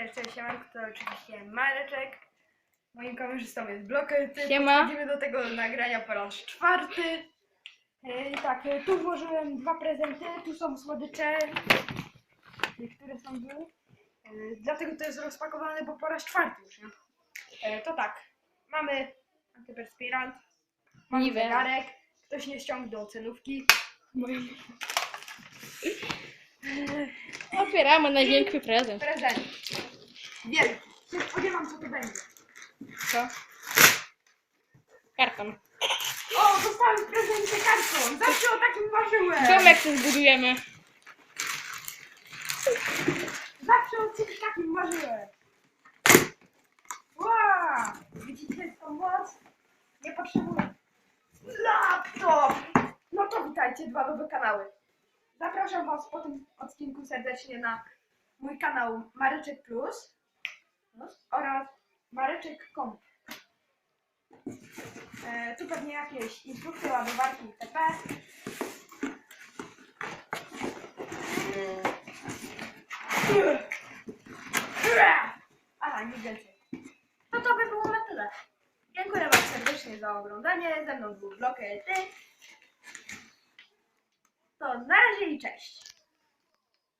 Cześć, cześć, siemanko, to oczywiście Mareczek. Moim kamerzystą jest Blokerty. Siema. Podchodzimy do tego nagrania po raz czwarty. E, tak, e, tu włożyłem dwa prezenty, tu są słodycze. E, Które są tu? E, dlatego to jest rozpakowane, bo po raz czwarty już, nie? E, to tak, mamy antyperspirant, mamy Nivea. zegarek, ktoś nie ściągnął cenówki. Moją Otwieramy największy prezent. prezent. Wielki. Się spodziewam, co to będzie. Co? Karton. O, dostałem w prezencie karton! Zawsze o takim marzyłem! Domek tu zbudujemy. Zawsze o czymś takim marzyłem! Wow! Widzicie tą moc? Nie potrzebuję. Laptop! No to witajcie, dwa nowe kanały. Zapraszam Was po tym odcinku serdecznie na mój kanał Mareczek Plus oraz Mareczek.com. E, tu pewnie jakieś instrukcje, ładowarki itp. Aha, nie więcej. No to by było na tyle. Dziękuję Wam serdecznie za oglądanie. Ze mną był Bloker Ty. To na razie i cześć.